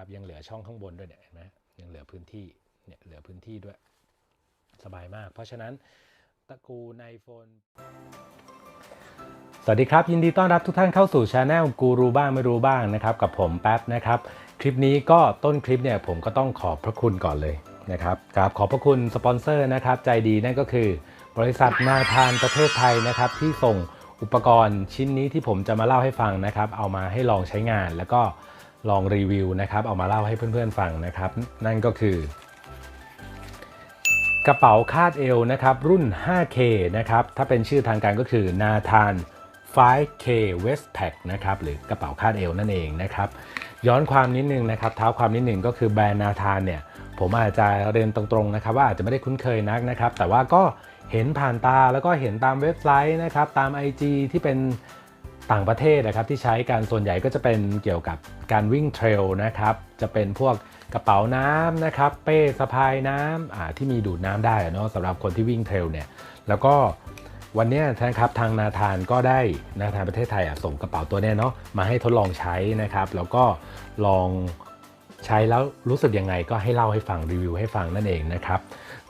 นะครับยังเหลือช่องข้างบนด้วยเนี่ยเห็นไหมยังเหลือพื้นที่เนี่ยเหลือพื้นที่ด้วย สบายมาก เพราะฉะนั้นตระกูล iPhone สวัสดีครับ ยินดีต้อนรับทุกท่านเข้าสู่ช anel กูรู้บ้างไม่รู้บ้างนะครับ กับผมแป๊บนะครับ คลิปนี้ก็ต้นคลิปเนี่ยผมก็ต้องขอบพระคุณก่อนเลยนะครับกราบขอบพระคุณสปอนเซอร์นะครับ ใจดีนั่นก็คือบริษัทนาธานประเทศไทยนะครับ ที่ส่งอุปกรณ์ชิ้นนี้ที่ผมจะมาเล่าให้ฟังนะครับ เอามาให้ลองใช้งานแล้วก็ ลองรีวิวนะครับเอามาเล่าให้เพื่อนๆฟังนะครับ นั่นก็คือกระเป๋าคาดเอวนะครับรุ่น 5K นะครับถ้าเป็นชื่อทางการก็คือนาธาน 5K Westpack นะครับหรือกระเป๋าคาดเอวนั่นเองนะครับย้อนความนิดนึงนะครับเท้าความนิดนึงก็คือแบรนด์นาธานเนี่ยผมอาจจะเรียนตรงๆนะครับว่าอาจจะไม่ได้คุ้นเคยนักนะครับ แต่ว่าก็เห็นผ่านตาแล้วก็เห็นตามเว็บไซต์นะครับตาม IG ที่เป็น ต่างประเทศนะครับที่ใช้การส่วนใหญ่ก็จะเป็นเกี่ยวกับการวิ่งเทรลนะครับจะเป็นพวกกระเป๋าน้ำนะครับเป้สะพายน้ำที่มีดูดน้ำได้เนาะสำหรับคนที่วิ่งเทรลเนี่ยแล้วก็วันนี้นะครับทางนาธานก็ได้นาธานประเทศไทยส่งกระเป๋าตัวนี้เนาะมาให้ทดลองใช้นะครับ แล้วก็ลองใช้แล้วรู้สึกยังไงก็ให้เล่าให้ฟังรีวิวให้ฟังนั่นเองนะครับ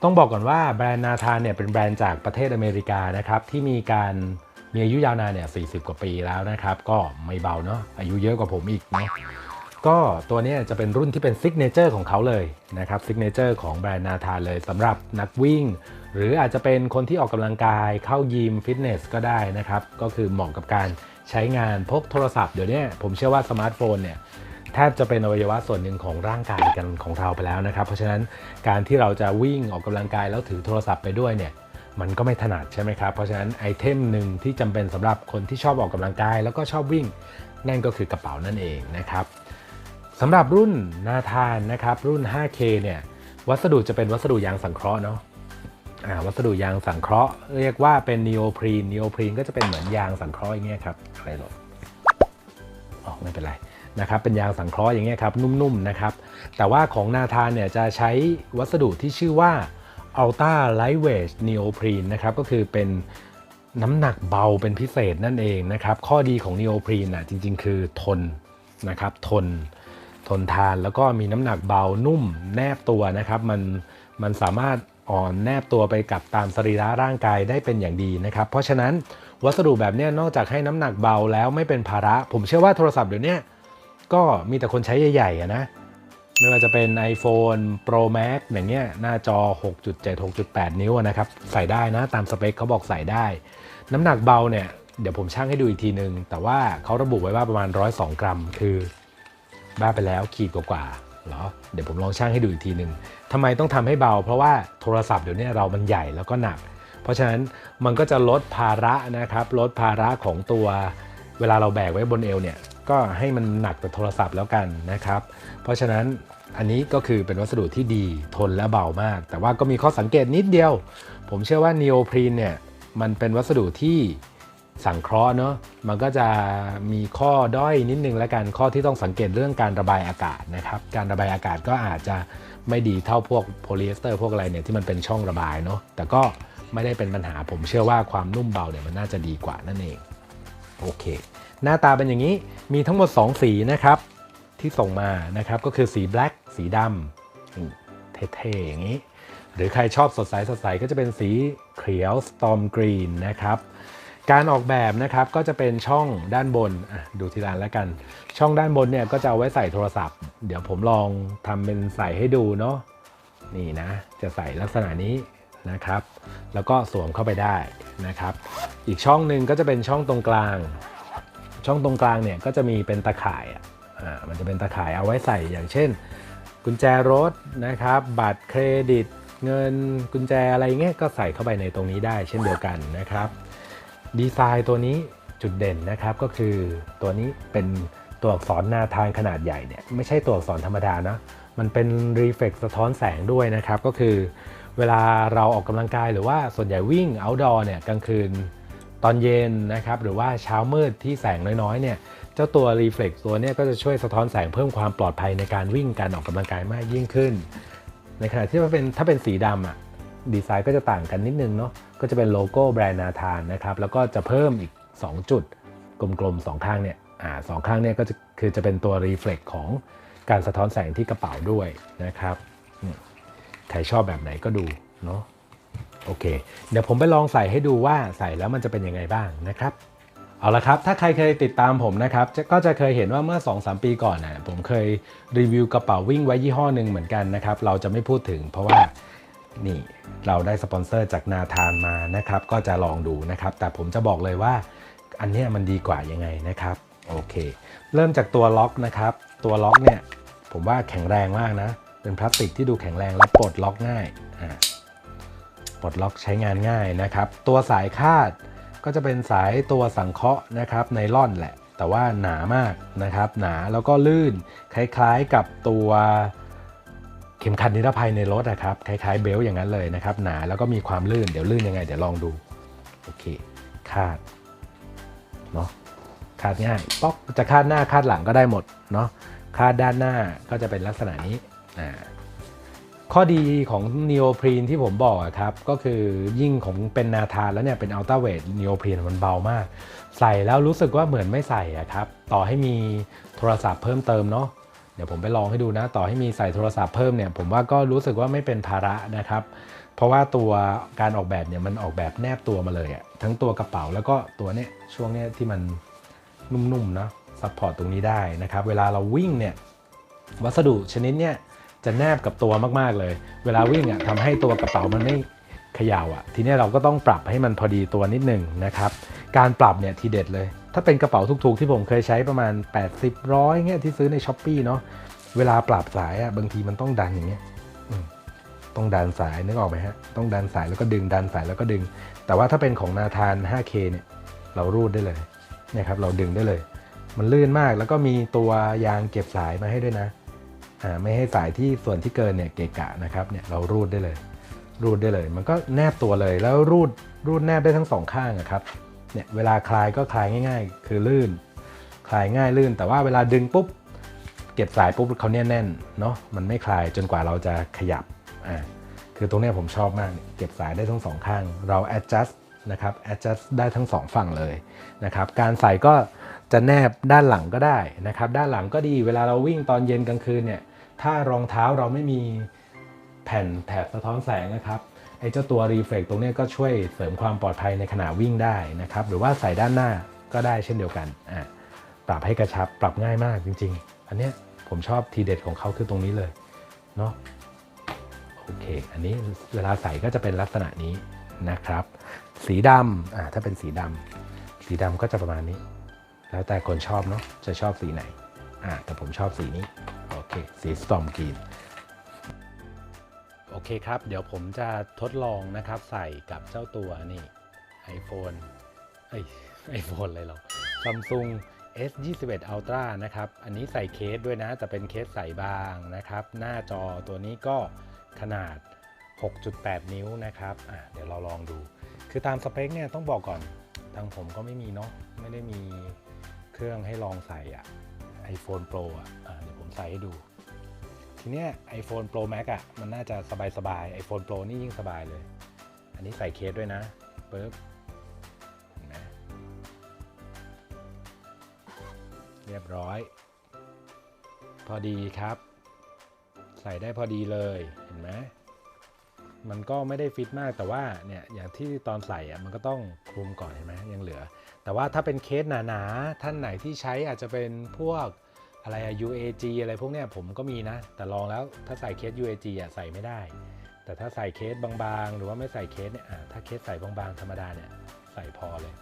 ต้องบอกก่อนว่าแบรนด์นาธานเนี่ยเป็นแบรนด์จากประเทศอเมริกานะครับที่มีการ มีอายุยาวนานเนี่ย40 กว่าปีแล้วนะครับ ก็ไม่เบาเนาะอายุเยอะกว่าผมอีกนะก็ตัวนี้จะเป็นรุ่นที่เป็นซิกเนเจอร์ของเขาเลยนะครับซิกเนเจอร์ของแบรนด์นาธานเลยสำหรับนักวิ่ง หรืออาจจะเป็นคนที่ออกกำลังกายเข้ายิมฟิตเนสก็ได้นะครับ ก็คือเหมาะกับการใช้งานพกโทรศัพท์เดี๋ยวนี้ผมเชื่อว่าสมาร์ทโฟนเนี่ยแทบจะเป็นอวัยวะส่วนหนึ่งของร่างกายกันของเราไปแล้วนะครับ เพราะฉะนั้นการที่เราจะวิ่งออกกำลังกายแล้วถือโทรศัพท์ไปด้วยเนี่ย มันก็ไม่ถนัดใช่ไหมครับ เพราะฉะนั้นไอเทมหนึ่งที่จำเป็นสำหรับคนที่ชอบออกกำลังกาย แล้วก็ชอบวิ่งนั่นก็คือกระเป๋านั่นเองนะครับสำหรับรุ่นนาธานนะครับรุ่น 5K เนี่ยวัสดุจะเป็นวัสดุยางสังเคราะห์เนาะวัสดุยางสังเคราะห์ เรียกว่าเป็นนีโอพรีนนีโอพรีนก็จะเป็นเหมือนยางสังเคราะห์อย่างเงี้ยครับอะไรหรออ๋อไม่เป็นไรนะครับเป็นยางสังเคราะห์อย่างเงี้ยครับนุ่มๆนะครับแต่ว่าของนาธานเนี่ยจะใช้วัสดุที่ชื่อว่า Ultra Lightweight Neoprene นะครับก็คือเป็นน้ำหนักเบาเป็นพิเศษนั่นเองนะครับ ข้อดีของ Neoprene อะจริง ๆ คือทนนะครับทนทนทานแล้วก็มีน้ำหนักเบานุ่มแนบตัวนะครับ มันมันสามารถอ่อนแนบตัวไปกับตามสรีระร่างกายได้เป็นอย่างดีนะครับ เพราะฉะนั้นวัสดุแบบเนี้ยนอกจากให้น้ำหนักเบาแล้วไม่เป็นภาระ ผมเชื่อว่าโทรศัพท์เดี๋ยวนี้ก็มีแต่คนใช้ใหญ่ๆอะนะ ไม่ว่าจะเป็น iPhone Pro Max อย่างเงี้ยหน้าจอ 6.7 6.8 นิ้วนะครับ ใส่ได้นะตามสเปคเขาบอกใส่ได้ น้ำหนักเบาเนี่ย เดี๋ยวผมชั่งให้ดูอีกทีนึง แต่ว่าเขาระบุไว้ว่าประมาณ 102 กรัม คือบ้าไปแล้วขีดกว่าๆเหรอเดี๋ยวผมลองชั่งให้ดูอีกทีนึงทำไมต้องทำให้เบา เพราะว่าโทรศัพท์เดี๋ยวนี้เรามันใหญ่แล้วก็หนัก เพราะฉะนั้นมันก็จะลดภาระนะครับ ลดภาระของตัวเวลาเราแบกไว้บนเอวเนี่ย ก็ให้มันหนักแต่โทรศัพท์แล้วกันนะครับ เพราะฉะนั้น อันนี้ก็คือเป็นวัสดุที่ดีทนและเบามาก แต่ว่าก็มีข้อสังเกตนิดเดียว ผมเชื่อว่านีโอพรีนเนี่ยมันเป็นวัสดุที่สังเคราะห์เนาะมันก็จะมีข้อด้อยนิดนึงและกันข้อที่ต้องสังเกตเรื่องการระบายอากาศนะครับ การระบายอากาศก็อาจจะไม่ดีเท่าพวกโพลีเอสเตอร์พวกอะไรเนี่ยที่มันเป็นช่องระบายเนาะแต่ก็ไม่ได้เป็นปัญหาผมเชื่อว่าความนุ่มเบาเนี่ยมันน่าจะดีกว่านั่นเองโอเค หน้าตาเป็นอย่างนี้มีทั้งหมด 2 สีนะครับ ที่ส่งมานะครับก็คือสีแบล็กสีดำนี่เท่ๆอย่างนี้ หรือใครชอบสดใสสดใสก็จะเป็นสีเขียว storm green นะครับการออกแบบนะครับก็จะเป็นช่องด้านบนอะดูทีละอันแล้วกัน ช่องด้านบนเนี่ยก็จะเอาไว้ใส่โทรศัพท์ เดี๋ยวผมลองทำเป็นใส่ให้ดูเนาะนี่นะ จะใส่ลักษณะนี้นะครับ แล้วก็สวมเข้าไปได้นะครับ อีกช่องหนึ่งก็จะเป็นช่องตรงกลาง ช่องตรงกลางเนี่ยก็จะมีเป็นตะข่ายอะอ่า มันจะเป็นตะข่ายเอาไว้ใส่อย่างเช่น กุญแจรถนะครับ บัตรเครดิต เงินกุญแจอะไรเงี้ยก็ใส่เข้าไปในตรงนี้ได้ เช่นเดียวกันนะครับ ดีไซน์ตัวนี้จุดเด่นนะครับก็คือตัวนี้เป็นตัวอักษรหน้าทานขนาดใหญ่เนี่ยไม่ใช่ตัวอักษรธรรมดานะมันเป็นรีเฟกสะท้อนแสงด้วยนะครับ ก็คือ เวลาเราออกกำลังกายหรือว่าส่วนใหญ่วิ่ง outdoor เนี่ยกลางคืน ตอนเย็นนะครับหรือว่าเช้ามืดที่แสงน้อยๆเนี่ยเจ้าตัว Reflex ตัวนี้ก็จะช่วยสะท้อนแสงเพิ่มความปลอดภัยในการวิ่งการออกกำลังกายมากยิ่งขึ้น ในขณะที่ถ้าเป็นถ้าเป็นสีดำอะดีไซน์ก็จะต่างกันนิดนึงเนาะก็จะเป็นโลโก้แบรนด์นาธานนะครับแล้วก็จะเพิ่มอีก 2 จุด กลมๆสองข้างเนี่ยอ่าสองข้างเนี่ยก็จะคือจะเป็นตัว Reflex ของการสะท้อนแสงที่กระเป๋าด้วยนะครับใครชอบแบบไหนก็ดูเนาะ โอเค เดี๋ยวผมไปลองใส่ให้ดูว่าใส่แล้วมันจะเป็นยังไงบ้างนะครับเอาละครับ ถ้าใครเคยติดตามผมนะครับ ก็จะเคยเห็นว่าเมื่อ 2-3 ปีก่อนนะผมเคยรีวิวกระเป๋าวิ่งไว้ยี่ห้อหนึ่งเหมือนกันนะครับ เราจะไม่พูดถึงเพราะว่านี่เราได้สปอนเซอร์จากนาธานมานะครับ ก็จะลองดูนะครับ แต่ผมจะบอกเลยว่าอันนี้มันดีกว่ายังไงนะครับ โอเค เริ่มจากตัวล็อกนะครับ ตัวล็อกเนี่ยผมว่าแข็งแรงมากนะ เป็นพลาสติกที่ดูแข็งแรงและปลดล็อกง่ายอ่า ปลดล็อกใช้งานง่ายนะครับ ตัวสายคาดก็จะเป็นสายตัวสังเคราะห์นะครับไนล่อนแหละ แต่ว่าหนามากนะครับ หนาแล้วก็ลื่นคล้ายๆกับตัวเข็มขัดนิรภัยในรถนะครับคล้ายๆเบลต์อย่างนั้นเลยนะครับ หนาแล้วก็มีความลื่นเดี๋ยวลื่นยังไงเดี๋ยวลองดูโอเคคาดเนาะคาดง่ายป๊อกจะคาดหน้าคาดหลังก็ได้หมดเนาะคาดด้านหน้าก็จะเป็นลักษณะนี้อ่า ข้อดีของนีโอพรีนที่ผมบอกครับก็คือยิ่งของเป็นนาธานแล้วเนี่ยเป็นอัลต้าเวทนีโอพรีนมันเบามาก ใส่แล้วรู้สึกว่าเหมือนไม่ใส่อะครับต่อให้มีโทรศัพท์เพิ่มเติมเนาะเดี๋ยวผมไปลองให้ดูนะ ต่อให้มีใส่โทรศัพท์เพิ่มเนี่ยผมว่าก็รู้สึกว่าไม่เป็นภาระนะครับ เพราะว่าตัวการออกแบบเนี่ยมันออกแบบแนบตัวมาเลยอะทั้งตัวกระเป๋าแล้วก็ตัวเนี้ยช่วงเนี้ยที่มันนุ่มๆเนาะซัพพอร์ตตรงนี้ได้นะครับเวลาเราวิ่งเนี่ยวัสดุชนิดเนี้ย จะแนบกับตัวมากๆเลย เวลาวิ่งอะทำให้ตัวกระเป๋ามันไม่เขย่าอะ ทีนี้เราก็ต้องปรับให้มันพอดีตัวนิดหนึ่งนะครับ การปรับเนี่ยทีเด็ดเลย ถ้าเป็นกระเป๋าถูกๆ ที่ผมเคยใช้ประมาณ 80ร้อยเงี้ยที่ซื้อในช้อปปีเนาะ เวลาปรับสายอะบางทีมันต้องดันอย่างเงี้ยต้องดันสายนึกออกไหมฮะ ต้องดันสายแล้วก็ดึงดันสายแล้วก็ดึง แต่ว่าถ้าเป็นของนาธาน 5K เนี่ยเรารูดได้เลยนี่ครับเราดึงได้เลย มันลื่นมากแล้วก็มีตัวยางเก็บสายมาให้ด้วยนะ ไม่ให้สายที่ส่วนที่เกินเนี่ยเกะกะนะครับเนี่ยเรารูดได้เลย รูดได้เลย มันก็แนบตัวเลยแล้วรูดรูดแนบได้ทั้งสองข้างอะครับเนี่ยเวลาคลายก็คลายง่าย ๆ คือลื่น คลายง่ายลื่น แต่ว่าเวลาดึงปุ๊บเก็บสายปุ๊บเขาเนี่ยแน่นเนาะมันไม่คลายจนกว่าเราจะขยับอ่าคือตรงเนี้ยผมชอบมากเก็บสายได้ทั้งสองข้าง เรา adjust นะครับ adjust ได้ทั้งสองฝั่งเลยนะครับการใส่ก็จะแนบด้านหลังก็ได้นะครับด้านหลังก็ดีเวลาเราวิ่งตอนเย็นกลางคืนเนี่ย ถ้ารองเท้าเราไม่มีแผ่นแถบสะท้อนแสงนะครับไอ้เจ้าตัวรีเฟล็กตรงนี้ก็ช่วยเสริมความปลอดภัยในขณะวิ่งได้นะครับ หรือว่าใส่ด้านหน้าก็ได้เช่นเดียวกันอะปรับให้กระชับปรับง่ายมากจริง ๆ อันเนี้ยผมชอบทีเด็ดของเขาคือตรงนี้เลยเนาะโอเค อันนี้เวลาใส่ก็จะเป็นลักษณะนี้นะครับ สีดำอ่าถ้าเป็นสีดำสีดำก็จะประมาณนี้ แล้วแต่คนชอบเนาะจะชอบสีไหนอ่าแต่ผมชอบสีนี้ เคสีสตอมกรีนโอเคครับ เดี๋ยวผมจะทดลองนะครับใส่กับเจ้าตัวนี่ iPhone เอ้ย iPhone อะไรหรอ Samsung S21 Ultra นะครับ อันนี้ใส่เคสด้วยนะ แต่เป็นเคสใส่บางนะครับ หน้าจอตัวนี้ก็ขนาด 6.8 นิ้วนะครับเดี๋ยวเราลองดู คือตามสเปคเนี่ยต้องบอกก่อน ทางผมก็ไม่มีเนาะ ไม่ได้มีเครื่องให้ลองใส่อะ iPhone Pro อะเดี๋ยวผมใส่ให้ดู ทีเนี้ย iPhone Pro Max อะมันน่าจะสบายสบาย iPhone Pro นี่ยิ่งสบายเลย อันนี้ใส่เคสด้วยนะปึ๊บเห็นไหมเรียบร้อย พอดีครับ ใส่ได้พอดีเลยเห็นไหม มันก็ไม่ได้ฟิตมากแต่ว่าเนี่ยอย่างที่ตอนใส่อะมันก็ต้องคลุมก่อนเห็นไหมยังเหลือ แต่ว่าถ้าเป็นเคสหนาๆท่านไหนที่ใช้อาจจะเป็นพวกอะไรอะ UAG อะไรพวกเนี้ยผมก็มีนะ แต่ลองแล้วถ้าใส่เคส UAG อะใส่ไม่ได้ แต่ถ้าใส่เคสบางๆ หรือว่าไม่ใส่เคสเนี่ยถ้าเคสใส่บางๆธรรมดาเนี่ยใส่พอเลย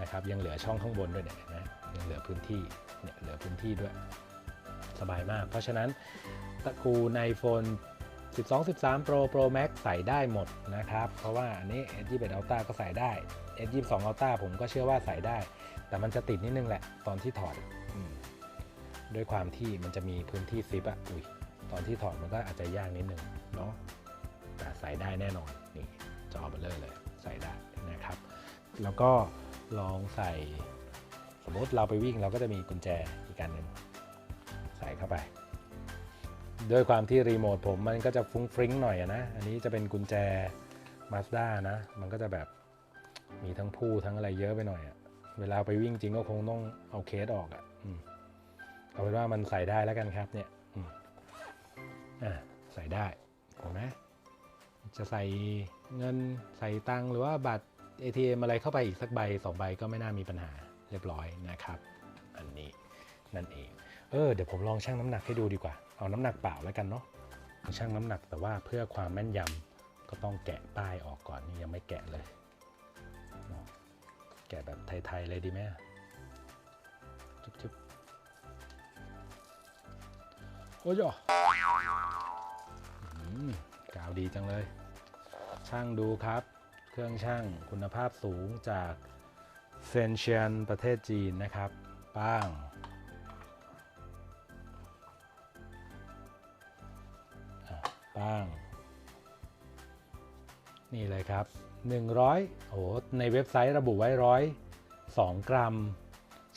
นะครับยังเหลือช่องข้างบนด้วยเนี่ยนะยังเหลือพื้นที่เนี่ยเหลือพื้นที่ด้วย สบายมาก เพราะฉะนั้นตระกูล iPhone 12 13 Pro Pro Max ใส่ได้หมดนะครับ เพราะว่าอันนี้ S21 Ultra ก็ใส่ได้ S22 Ultra ผมก็เชื่อว่าใส่ได้ แต่มันจะติดนิดนึงแหละตอนที่ถอดด้วยความที่มันจะมีพื้นที่ซิปอะอุ้ยตอนที่ถอดมันก็อาจจะยากนิดนึงเนาะแต่ใส่ได้แน่นอนนี่จอเบลเลอร์เลย ใส่ได้นะครับ แล้วก็ลองใส่ สมมติเราไปวิ่งเราก็จะมีกุญแจอีกการหนึ่งใส่เข้าไป ด้วยความที่รีโมทผมมันก็จะฟุ้งฟริ้งหน่อยนะ อันนี้จะเป็นกุญแจ Mazda นะ มันก็จะแบบมีทั้งผู้ทั้งอะไรเยอะไปหน่อยอะเวลาไปวิ่งจริงก็คงต้องเอาเคสออกอะเอาเป็นว่ามันใส่ได้แล้วกันครับเนี่ยอืมใส่ได้เห็นไหมจะใส่เงินใส่ตังหรือว่าบัตร ATM อะไรเข้าไปอีกสักใบสองใบก็ไม่น่ามีปัญหาเรียบร้อยนะครับ อันนี้นั่นเอง เออเดี๋ยวผมลองชั่งน้ำหนักให้ดูดีกว่า เอาน้ำหนักเปล่าแล้วกันเนาะชั่งน้ำหนักแต่ว่าเพื่อความแม่นยำก็ต้องแกะป้ายออกก่อนนี่ยังไม่แกะเลยแกะแบบไทยๆเลยดีไหมจุ๊บจุ๊บโอ้ยกาวดีจังเลย ช่างดูครับ เครื่องช่างคุณภาพสูงจากเซนเชียนประเทศจีนนะครับ ป้างั้ง นี่เลยครับ 100โอ้โหในเว็บไซต์ระบุไว้ร้อย2กรัม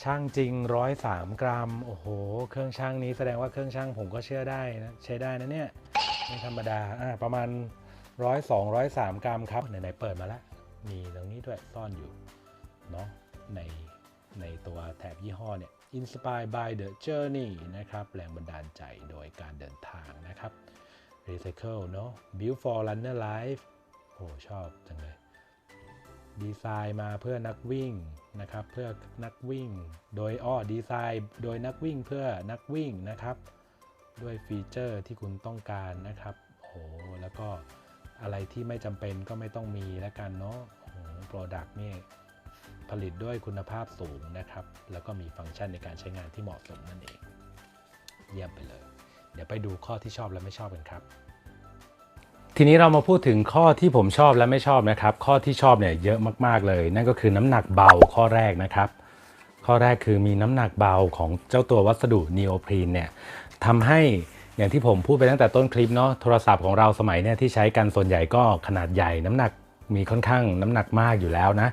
ช่างจริง 103 กรัม โอ้โห เครื่องช่างนี้แสดงว่าเครื่องช่างผมก็เชื่อได้นะ ใช้ได้นะเนี่ย ไม่ธรรมดา อ่า ประมาณ100 2 103 กรัมครับ ไหนๆ เปิดมาแล้ว มีตรงนี้ด้วยซ่อนอยู่ เนาะใน ในตัวแถบยี่ห้อเนี่ย Inspired by the Journey นะครับ แรงบันดาลใจโดยการเดินทางนะครับ Recycle เนาะ Build for Runner Life โอ้ชอบจังเลย ดีไซน์มาเพื่อนักวิ่งนะครับ เพื่อนักวิ่ง โดยอ้อดีไซน์โดยนักวิ่งเพื่อนักวิ่งนะครับ ด้วยฟีเจอร์ที่คุณต้องการนะครับโอ้โหแล้วก็อะไรที่ไม่จำเป็นก็ไม่ต้องมีแล้วกันเนาะโอ้โหโปรดักต์นี่ผลิตด้วยคุณภาพสูงนะครับ แล้วก็มีฟังก์ชันในการใช้งานที่เหมาะสมนั่นเอง เยี่ยมไปเลย เดี๋ยวไปดูข้อที่ชอบและไม่ชอบกันครับ ทีนี้เรามาพูดถึงข้อที่ผมชอบและไม่ชอบนะครับ ข้อที่ชอบเนี่ยเยอะมากๆเลย นั่นก็คือน้ำหนักเบาข้อแรกนะครับ ข้อแรกคือมีน้ำหนักเบาของเจ้าตัววัสดุนีโอพรีนเนี่ยทำให้อย่างที่ผมพูดไปตั้งแต่ต้นคลิปเนาะโทรศัพท์ของเราสมัยเนี่ยที่ใช้กันส่วนใหญ่ก็ขนาดใหญ่น้ำหนักมีค่อนข้างน้ำหนักมากอยู่แล้วนะ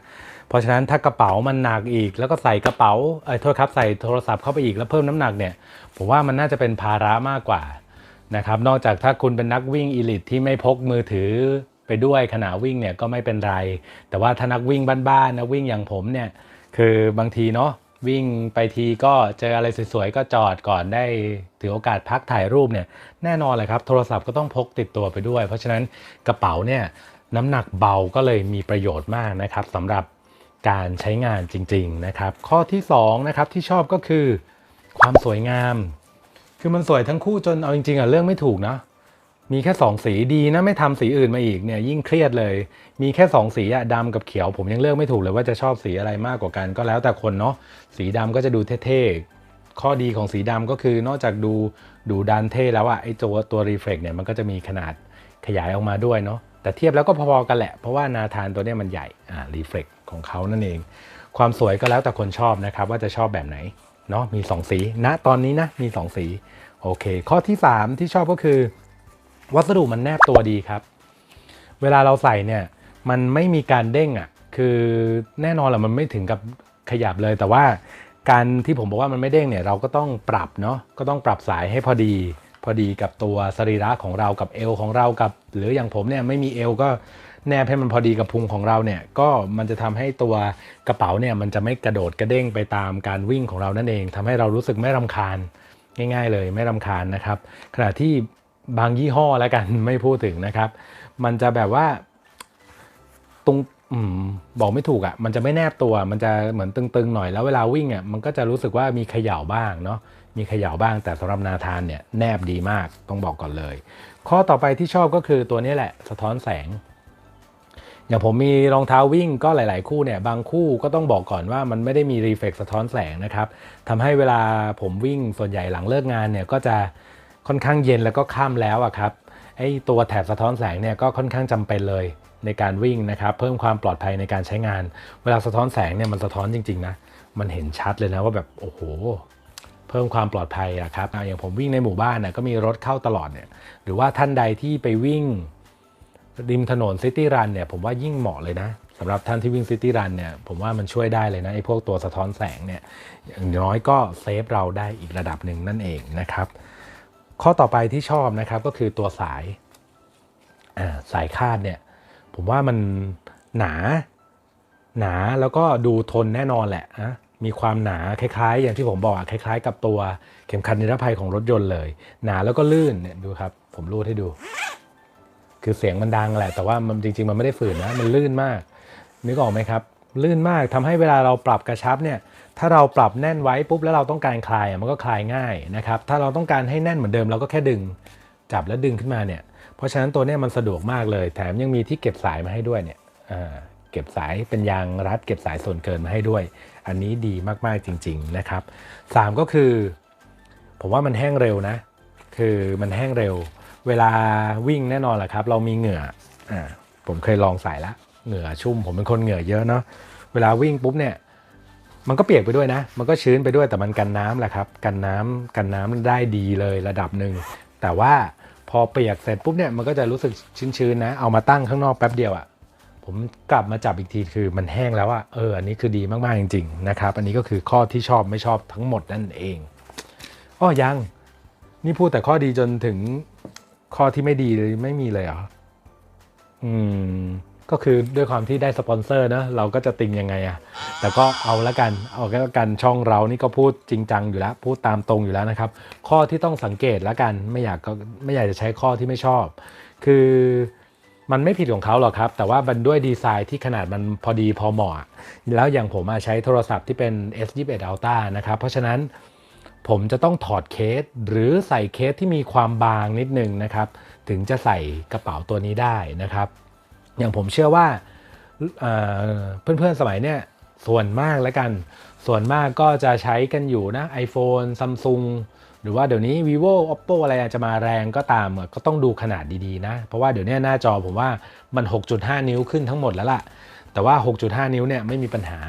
เพราะฉะนั้นถ้ากระเป๋ามันหนักอีก แล้วก็ใส่กระเป๋าเอ้ยโทษครับใส่โทรศัพท์เข้าไปอีกแล้วเพิ่มน้ำหนักเนี่ยผมว่ามันน่าจะเป็นภาระมากกว่านะครับนอกจากถ้าคุณเป็นนักวิ่งอีลิทที่ไม่พกมือถือไปด้วยขณะวิ่งเนี่ยก็ไม่เป็นไร แต่ว่าถ้านักวิ่งบ้านๆนะวิ่งอย่างผมเนี่ยคือบางทีเนาะวิ่งไปทีก็เจออะไรสวยๆก็จอดก่อนได้ถือโอกาสพักถ่ายรูปเนี่ยแน่นอนเลยครับ โทรศัพท์ก็ต้องพกติดตัวไปด้วย เพราะฉะนั้นกระเป๋าเนี่ยน้ำหนักเบาก็เลยมีประโยชน์มากนะครับสำหรับ การใช้งานจริงๆนะครับ ข้อที่สองนะครับที่ชอบก็คือความสวยงาม คือมันสวยทั้งคู่จนเอาจริงๆอะเรื่องไม่ถูกนะมีแค่สองสีดีนะไม่ทำสีอื่นมาอีกเนี่ยยิ่งเครียดเลย มีแค่สองสีอะดำกับเขียว ผมยังเลือกไม่ถูกเลยว่าจะชอบสีอะไรมากกว่ากัน ก็แล้วแต่คนเนาะสีดำก็จะดูเท่ๆข้อดีของสีดำก็คือนอกจากดูดูดันเท่แล้วอะไอ้ตัวตัวรีเฟล็กเนี่ยมันก็จะมีขนาดขยายออกมาด้วยเนาะแต่เทียบแล้วก็พอๆกันแหละเพราะว่านาธานตัวเนี้ยมันใหญ่อ่ารีเฟล็ก ของเขานั่นเอง ความสวยก็แล้วแต่คนชอบนะครับ ว่าจะชอบแบบไหนเนาะมี 2 สีณตอนนี้นะมี 2 สีโอเค ข้อที่ 3 ที่ชอบก็คือ วัสดุมันแนบตัวดีครับ เวลาเราใส่เนี่ยมันไม่มีการเด้งอะ่ะคือแน่นอนแหละมันไม่ถึงกับขยับเลย แต่ว่าการที่ผมบอกว่ามันไม่เด้งเนี่ยเราก็ต้องปรับเนาะก็ต้องปรับสายให้พอดี พอดีกับตัวสรีระของเรากับเอวของเรากับ หรืออย่างผมเนี่ยไม่มีเอวก็ แนบให้มันพอดีกับพุงของเราเนี่ยก็มันจะทำให้ตัวกระเป๋าเนี่ยมันจะไม่กระโดดกระเด้งไปตามการวิ่งของเรานั่นเองทำให้เรารู้สึกไม่รำคาญง่าย ๆ เลยไม่รำคาญนะครับ ขณะที่บางยี่ห้อแล้วกันไม่พูดถึงนะครับ มันจะแบบว่าตรงอบอกไม่ถูกอะ่ะมันจะไม่แนบตัวมันจะเหมือนตึงๆหน่อยแล้วเวลาวิ่งอะ่ะมันก็จะรู้สึกว่ามีเขย่าบ้างเนาะมีเขย่าบ้างแต่สำหรับนาธานเนี่ยแนบดีมากต้องบอกก่อนเลย ข้อต่อไปที่ชอบก็คือตัวนี้แหละ สะท้อนแสง อย่างผมมีรองเท้าวิ่งก็หลาย ๆ คู่เนี่ยบางคู่ก็ต้องบอกก่อนว่ามันไม่ได้มีรีเฟกสะท้อนแสงนะครับทำให้เวลาผมวิ่งส่วนใหญ่หลังเลิกงานเนี่ยก็จะค่อนข้างเย็นแล้วก็ค่ำแล้วอะครับไอ้ตัวแถบสะท้อนแสงเนี่ยก็ค่อนข้างจำเป็นเลยในการวิ่งนะครับเพิ่มความปลอดภัยในการใช้งาน เวลาสะท้อนแสงเนี่ยมันสะท้อนจริง ๆ นะ มันเห็นชัดเลยนะว่าแบบโอ้โหเพิ่มความปลอดภัยอะครับอย่างผมวิ่งในหมู่บ้านน่ะก็มีรถเข้าตลอดเนี่ย หรือว่าท่านใดที่ไปวิ่ง ริมถนนซิตี้รันเนี่ยผมว่ายิ่งเหมาะเลยนะสำหรับท่านที่วิ่งซิตี้รันเนี่ยผมว่ามันช่วยได้เลยนะไอ้พวกตัวสะท้อนแสงเนี่ยอย่างน้อยก็เซฟเราได้อีกระดับหนึ่งนั่นเองนะครับ ข้อต่อไปที่ชอบนะครับก็คือตัวสายสายคาดเนี่ยผมว่ามันหนาหนาแล้วก็ดูทนแน่นอนแหละนะมีความหนาคล้ายๆ อย่างที่ผมบอกคล้าย ๆ กับตัวเข็มขัดนิรภัยของรถยนต์เลย หนาแล้วก็ลื่นเนี่ยดูครับ ผมรูดให้ดู คือเสียงมันดังแหละ แต่ว่ามันจริง ๆ มันไม่ได้ฝืนนะ มันลื่นมาก นึกออกไหมครับ ลื่นมากทำให้เวลาเราปรับกระชับเนี่ย ถ้าเราปรับแน่นไว้ปุ๊บแล้วเราต้องการคลายมันก็คลายง่ายนะครับ ถ้าเราต้องการให้แน่นเหมือนเดิมเราก็แค่ดึงจับแล้วดึงขึ้นมาเนี่ย เพราะฉะนั้นตัวนี้มันสะดวกมากเลย แถมยังมีที่เก็บสายมาให้ด้วยเนี่ยเก็บสายเป็นยางรัดเก็บสายส่วนเกินมาให้ด้วย อันนี้ดีมากๆจริง ๆนะครับสามก็คือ ผมว่ามันแห้งเร็วนะ คือมันแห้งเร็ว เวลาวิ่งแน่นอนแหละครับ เรามีเหงื่ออ่าผมเคยลองใส่ละเหงื่อชุ่ม ผมเป็นคนเหงื่อเยอะเนาะเวลาวิ่งปุ๊บเนี่ยมันก็เปียกไปด้วยนะ มันก็ชื้นไปด้วยแต่มันกันน้ำแหละครับ กันน้ำกันน้ำได้ดีเลยระดับหนึ่ง แต่ว่าพอเปียกเสร็จปุ๊บเนี่ยมันก็จะรู้สึกชื้นๆนะ เอามาตั้งข้างนอกแป๊บเดียวอะ่ะ ผมกลับมาจับอีกทีคือมันแห้งแล้วอะ่ะ เออ อันนี้คือดีมากๆจริงๆนะครับ อันนี้ก็คือข้อที่ชอบไม่ชอบทั้งหมดนั่นเอง อ้อยัง นี่พูดแต่ข้อดีจนถึง ข้อที่ไม่ดีเลยไม่มีเลยเหรอ อืม ก็คือด้วยความที่ได้สปอนเซอร์นะเราก็จะติงยังไงอะแต่ก็เอาละกัน เอาละกันช่องเรานี่ก็พูดจริงจังอยู่แล้ว พูดตามตรงอยู่แล้วนะครับ ข้อที่ต้องสังเกตละกัน ไม่อยากก็ไม่อยากจะใช้ข้อที่ไม่ชอบ คือมันไม่ผิดของเขาหรอกครับ แต่ว่ามันด้วยดีไซน์ที่ขนาดมันพอดีพอเหมาะ แล้วอย่างผมใช้โทรศัพท์ที่เป็น S21 Ultra นะครับ เพราะฉะนั้น ผมจะต้องถอดเคสหรือใส่เคสที่มีความบางนิดนึงนะครับ ถึงจะใส่กระเป๋าตัวนี้ได้นะครับ อย่างผมเชื่อว่าเเพื่อนๆสมัยเนี่ยส่วนมากแล้วกัน ส่วนมากก็จะใช้กันอยู่นะ iPhone Samsung หรือว่าเดี๋ยวนี้ vivo oppo อะไรจะมาแรงก็ตามก็ต้องดูขนาดดีๆนะ เพราะว่าเดี๋ยวนี้หน้าจอผมว่ามัน 6.5 นิ้วขึ้นทั้งหมดแล้วล่ะ แต่ว่า 6.5 นิ้วเนี่ยไม่มีปัญหา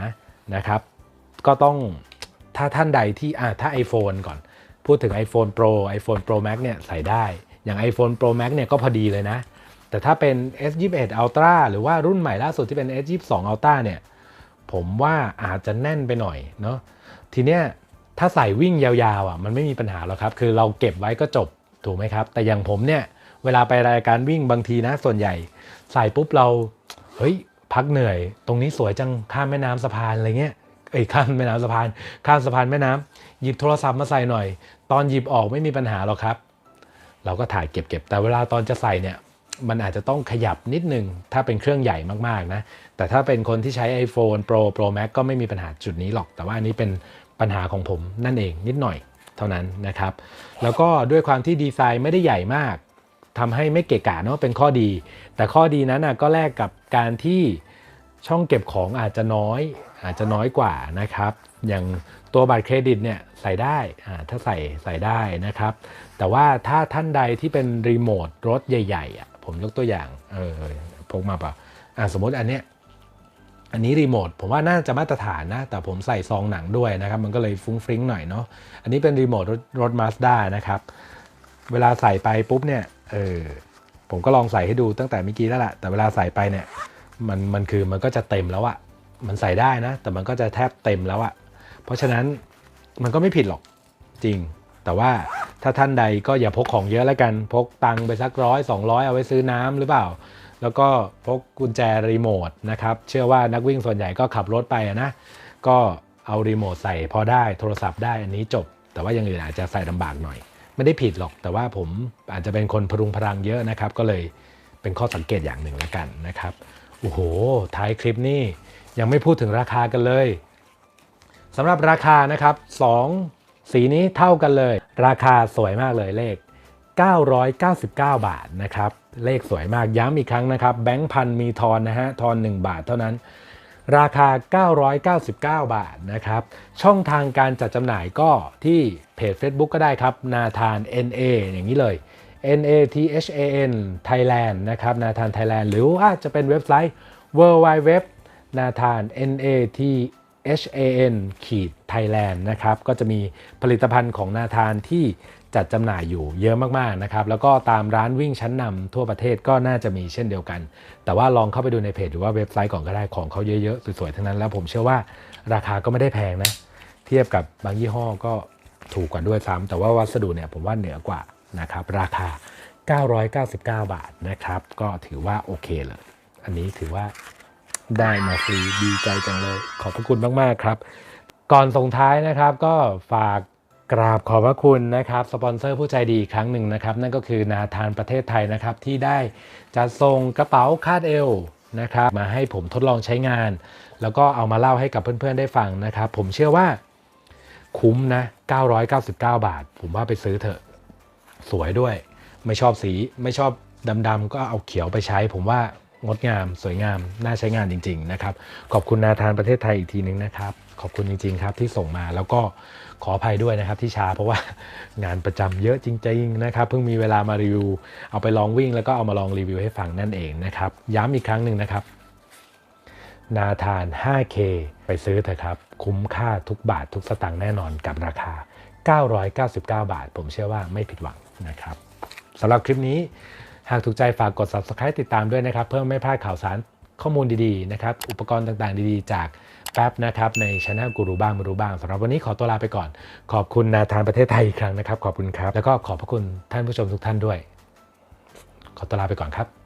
นะครับ ก็ต้อง ถ้าท่านใดที่อะถ้า iPhone ก่อน พูดถึง iPhone Pro iPhone Pro Max เนี่ยใส่ได้ อย่าง iPhone Pro Max เนี่ยก็พอดีเลยนะ แต่ถ้าเป็น S21 Ultra หรือว่ารุ่นใหม่ล่าสุดที่เป็น S22 Ultra เนี่ย ผมว่าอาจจะแน่นไปหน่อยเนาะ ทีเนี้ยถ้าใส่วิ่งยาวๆอะมันไม่มีปัญหาหรอกครับ คือเราเก็บไว้ก็จบถูกไหมครับ แต่อย่างผมเนี่ยเวลาไปรายการวิ่งบางทีนะส่วนใหญ่ ใส่ปุ๊บเราเฮ้ยพักเหนื่อย ตรงนี้สวยจังข้ามแม่น้ำสะพานอะไรเงี้ย เอ้ยข้ามแม่น้ำสะพาน ข้ามสะพานแม่น้ำหยิบโทรศัพท์มาใส่หน่อย ตอนหยิบออกไม่มีปัญหาหรอกครับ เราก็ถ่ายเก็บๆแต่เวลาตอนจะใส่เนี่ยมันอาจจะต้องขยับนิดนึง ถ้าเป็นเครื่องใหญ่มากๆนะ แต่ถ้าเป็นคนที่ใช้ iPhone Pro Pro Max ก็ไม่มีปัญหาจุดนี้หรอก แต่ว่าอันนี้เป็นปัญหาของผมนั่นเองนิดหน่อยเท่านั้นนะครับ แล้วก็ด้วยความที่ดีไซน์ไม่ได้ใหญ่มากทำให้ไม่เกะกะเนาะเป็นข้อดี แต่ข้อดีนั้นนะก็แลกกับการที่ช่องเก็บของอาจจะน้อย อาจจะน้อยกว่านะครับ อย่างตัวบัตรเครดิตเนี่ยใส่ได้อ่าถ้าใส่ใส่ได้นะครับ แต่ว่าถ้าท่านใดที่เป็นรีโมทรถใหญ่ๆอะผมยกตัวอย่างเออพกมาเปล่าอ่าสมมติอันเนี้ยอันนี้รีโมทผมว่าน่าจะมาตรฐานนะ แต่ผมใส่ซองหนังด้วยนะครับ มันก็เลยฟุ้งฟริ้งหน่อยเนาะอันนี้เป็นรีโมทรถรถมาสด้านะครับ เวลาใส่ไปปุ๊บเนี่ยเออผมก็ลองใส่ให้ดูตั้งแต่เมื่อกี้แล้วแหละแต่เวลาใส่ไปเนี่ยมันมันคือมันก็จะเต็มแล้วอะ มันใส่ได้นะ แต่มันก็จะแทบเต็มแล้วอะเพราะฉะนั้นมันก็ไม่ผิดหรอกจริง แต่ว่าถ้าท่านใดก็อย่าพกของเยอะแล้วกัน พกตังค์ไปสักร้อยสองร้อยเอาไว้ซื้อน้ำหรือเปล่า แล้วก็พกกุญแจรีโมทนะครับ เชื่อว่านักวิ่งส่วนใหญ่ก็ขับรถไปะนะ ก็เอารีโมทใส่พอได้โทรศัพท์ได้อันนี้จบ แต่ว่าอย่างอื่นอาจจะใส่ลำบากหน่อย ไม่ได้ผิดหรอก แต่ว่าผมอาจจะเป็นคนพรุงพรังเยอะนะครับ ก็เลยเป็นข้อสังเกตอย่างหนึ่งแล้วกันนะครับ โอ้โห ท้ายคลิปนี่ ยังไม่พูดถึงราคากันเลยสำหรับราคานะครับ 2 สีนี้เท่ากันเลย ราคาสวยมากเลยเลข 999 บาทนะครับ เลขสวยมากย้ำอีกครั้งนะครับ แบงค์พันมีทอนนะฮะทอน 1 บาทเท่านั้น ราคา 999 บาทนะครับ ช่องทางการจัดจำหน่ายก็ที่เพจ Facebook ก็ได้ครับนาธาน NA อย่างนี้เลย N A T H A N Thailand นะครับนาธาน Thailand หรือว่าจะเป็นเว็บไซต์ w w w นาธาน N A T H A N ขีด Thailand นะครับ ก็จะมีผลิตภัณฑ์ของนาธานที่จัดจำหน่ายอยู่เยอะมากๆนะครับ แล้วก็ตามร้านวิ่งชั้นนำทั่วประเทศก็น่าจะมีเช่นเดียวกัน แต่ว่าลองเข้าไปดูในเพจหรือว่าเว็บไซต์ก่อนก็ได้ของเขาเยอะๆ สวยๆ ทั้งนั้น แล้วผมเชื่อว่าราคาก็ไม่ได้แพงนะ เทียบกับบางยี่ห้อก็ถูกกว่าด้วยซ้ำแต่ว่าวัสดุเนี่ยผมว่าเหนือกว่านะครับราคา 999 บาทนะครับ ก็ถือว่าโอเคเลย อันนี้ถือว่า ได้มาฟรีดีใจจังเลย ขอบพระคุณมากๆครับ ก่อนส่งท้ายนะครับก็ฝากกราบขอบพระคุณนะครับสปอนเซอร์ผู้ใจดีอีกครั้งหนึ่งนะครับ นั่นก็คือนาธานประเทศไทยนะครับ ที่ได้จัดส่งกระเป๋าคาดเอวนะครับ มาให้ผมทดลองใช้งาน แล้วก็เอามาเล่าให้กับเพื่อนๆได้ฟังนะครับ ผมเชื่อว่าคุ้มนะ 999 บาท ผมว่าไปซื้อเถอะ สวยด้วย ไม่ชอบสี ไม่ชอบดำๆก็เอาเขียวไปใช้ ผมว่า งดงาม สวยงาม น่าใช้งานจริง ๆ นะครับ ขอบคุณนาธานประเทศไทยอีกทีนึงนะครับ ขอบคุณจริง ๆ ครับที่ส่งมาแล้วก็ขออภัยด้วยนะครับที่ช้าเพราะว่างานประจำเยอะจริง ๆ นะครับ เพิ่งมีเวลามารีวิว เอาไปลองวิ่งแล้วก็เอามาลองรีวิวให้ฟังนั่นเองนะครับ ย้ำอีกครั้งหนึ่งนะครับ นาธาน 5K ไปซื้อเถอะครับ คุ้มค่าทุกบาททุกสตางค์แน่นอนกับราคา 999 บาท ผมเชื่อว่าไม่ผิดหวังนะครับสำหรับคลิปนี้ หากถูกใจฝากกด subscribe ติดตามด้วยนะครับ เพื่อไม่พลาดข่าวสารข้อมูลดีๆนะครับ อุปกรณ์ต่างๆดีๆ จากแป๊บนะครับ ในช anel กูรูบ้างไม่รู้บ้างสำหรับวันนี้ขอตัวลาไปก่อน ขอบคุณนาธานประเทศไทยอีกครั้งนะครับ ขอบคุณครับ แล้วก็ขอบพระคุณท่านผู้ชมทุกท่านด้วย ขอตัวลาไปก่อนครับ